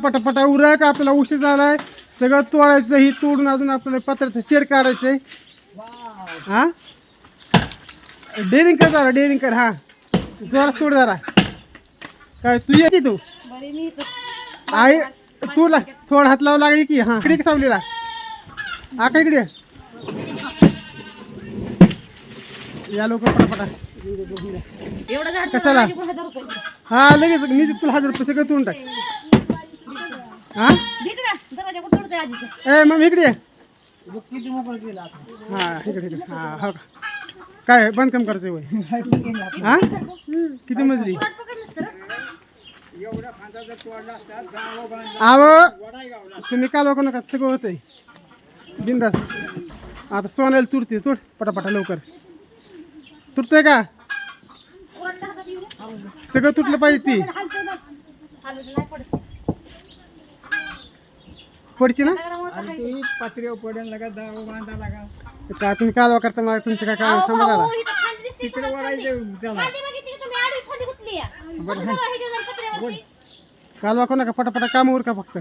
पटापटा उरक आपल्याला उशीर झालाय. सगळं तोडायचं ही तोडून अजून आपल्याला पत्राचं शेड काढायचंय. हा? डेअरिंग कर जरा डेअरिंग कर हा. जोरात तोड जरा. काय तू ये की तू? आई तुला थोडा हात लावा लागेल की हा. इकडे सावलीला. हा का इकडे? या लोक पटापटा. कशाला? हा लगेच मी तुला हजार रुपये सगळं तोडून टाक. हा? इकडे दरवाजा कुठं तोडतोय आजीचं? ए मग इकडे ये. हा इकडे इकडे. हा हो का? काय बांधकाम करायचं वय? हा? किती मजली? वाट बघत नसतं रे. आव तुम्ही का लोक नका सगळं होतंय? बिंदास. आता सोन्याला तुरते तुड. पटापटा लवकर. तुरतंय का? ओरडलं. सगळं तुटलं पाहिजे ती. हालतोय बघ. हालत नाही पडत. पडची ना? दगडामुळं तर काही- का तुम्ही कालवा करता मला तुमचं काय काम अहो, सांगा? असं जरा. ह्याच्या जरा पत्र्यावरती. कालवा कोणा का? पटापटा काम उर का फक्त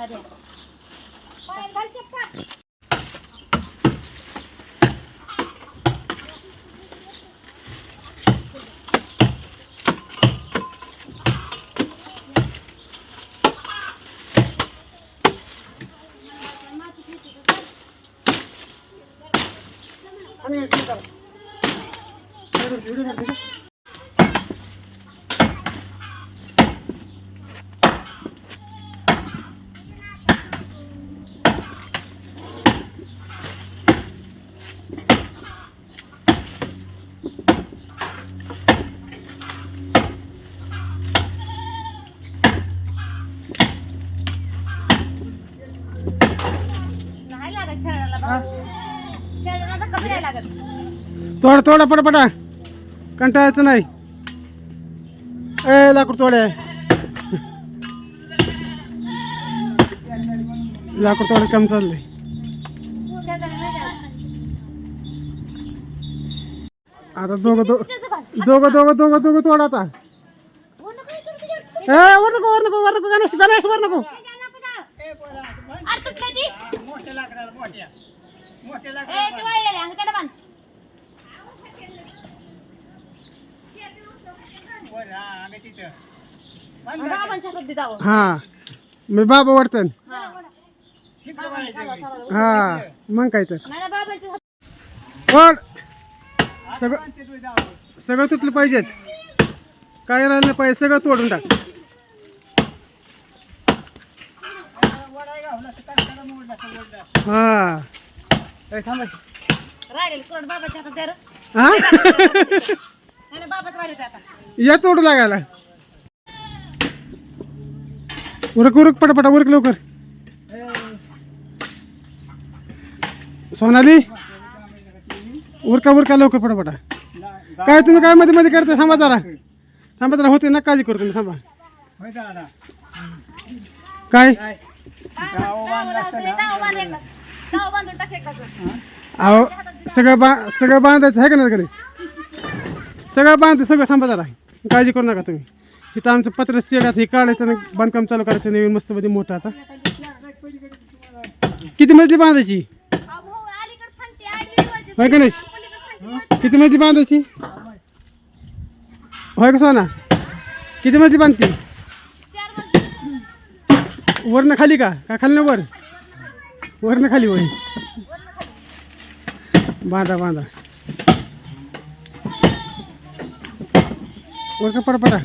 차려. 아니, 진짜. 여러분, 여러분, 여러분. तोड तोडा पटापटा कंटाळायचं नाही. ए लाकूड तोडे लाकूड तोड कम चाललंय. आता दोघं दो. दोघं दोघं दोघं दोघं तोड आता. ए वर नको वर नको वर नको गणेश गणेश वर नको जा. अरे तुटलं ती. ए, ते वाळलेलं आहे, अंग त्याला बांध. बाबांच्या हातात दे जावं. हा मी बाबा वाटतं हा. हा मग काय तर. नाही ना, बाबांच्या हातात- तोड सगळं सगळं तुटलं पाहिजेत. काय राहिलं पाहिजे सगळं तोडून टाक. हा. राहिलेलं कुऱ्हाड बाबाच्या हातात द्या रे. हा? नाही ना, बाबाच राहिले आता. या तोडू लागायला. उरक उरक पटापटा उरक लवकर. सोनाली? उरका उरका लवकर पटापटा. काय तुम्ही काय मध्ये मध्ये करता थांबा जरा. थांबा जरा होते ना काळजी करू तुम्ही थांबा. काय? अहो सगळं बा सगळं बांधायचं आहे का नाही गणेश सगळं बांधतो सगळं थांबा जरा काळजी करू नका तुम्ही. तिथं आमचं पत्र शेडात हे काढायचं आणि बांधकाम चालू करायचं नवीन मस्त मध्ये मोठं आता. किती मजली बांधायची? होय गणेश किती मजली बांधायची? होय का सोना? किती मजली बांधती वरनं खाली का? का खाली वर? वरनं खाली वय बांधा बांधा. वर का पडा पडा.